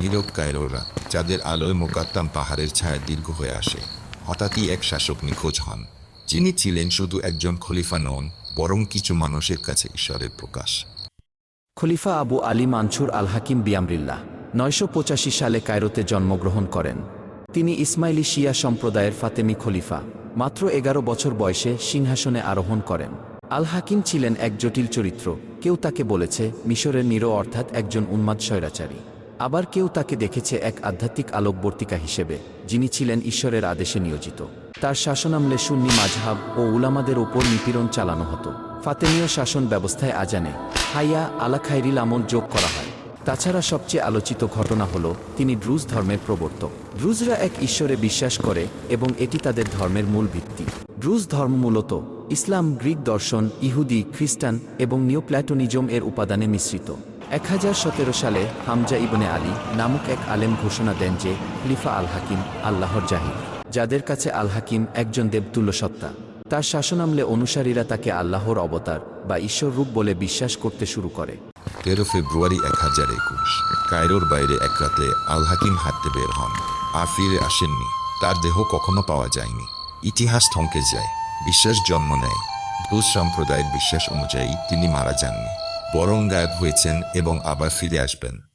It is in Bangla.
নীরব কায়রোরা যাদের আলোয় মোকাত্তাম পাহাড়ের ছায়া দীর্ঘ হয়ে আসে। হঠাৎই এক শাসক নিখোঁজ হন। যিনি ছিলেন শুধু একজন খলিফা নন, বরং কিছু মানুষের কাছে ঈশ্বরের প্রকাশ। খলিফা আবু আলী মানছুর আল হাকিম বিয়ামরিল্লাহ নয়শো পঁচাশি সালে কায়রোতে জন্মগ্রহণ করেন। তিনি ইসমাইলি শিয়া সম্প্রদায়ের ফাতেমি খলিফা, মাত্র এগারো বছর বয়সে সিংহাসনে আরোহণ করেন। আল হাকিম ছিলেন এক জটিল চরিত্র, কেউ তাকে বলেছে মিশরের নিরো অর্থাৎ একজন উন্মাদ স্বৈরাচারী। আবার কেউ তাকে দেখেছে এক আধ্যাত্মিক আলোকবর্তিকা হিসেবে, যিনি ছিলেন ঈশ্বরের আদেশে নিয়োজিত। তার শাসনামলে সুন্নি মাঝহাব ও উলামাদের ওপর নিপীড়ন চালানো হতো। ফাতেমীয় শাসন ব্যবস্থায় আজানে হাইয়া আলা খাইরিল আমল যোগ করা হয়। তাছাড়া সবচেয়ে আলোচিত ঘটনা হল, তিনি ড্রুজ ধর্মের প্রবর্তক। ড্রুজরা এক ঈশ্বরে বিশ্বাস করে এবং এটি তাদের ধর্মের মূল ভিত্তি। ড্রুজ ধর্ম মূলত ইসলাম, গ্রিক দর্শন, ইহুদি, খ্রিস্টান এবং নিওপ্ল্যাটোনিজম এর উপাদানে মিশ্রিত। এক হাজার সতেরো সালে হামজা ইবনে আলী নামক এক আলেম ঘোষণা দেন যে খলিফা আল হাকিম আল্লাহর জাহির যাদের কাছে আল হাকিম একজন দেবতুল্য সত্তা। তার শাসনামলে অনুসারীরা তাকে আল্লাহর অবতার বা ঈশ্বর রূপ বলে বিশ্বাস করতে শুরু করে। তেরো ফেব্রুয়ারি এক হাজার একুশ, কায়রোর বাইরে এক রাতে আল হাকিম হাঁটতে বের হন। আর ফিরে আসেননি। তার দেহ কখনো পাওয়া যায়নি। ইতিহাস থমকে যায়। বিশ্বাস জন্ম নেয়। দুস সম্প্রদায়ের বিশ্বাস অনুযায়ী তিনি মারা যাননি। বরং গায়েব হয়েছেন এবং আবার ফিরে আসবেন।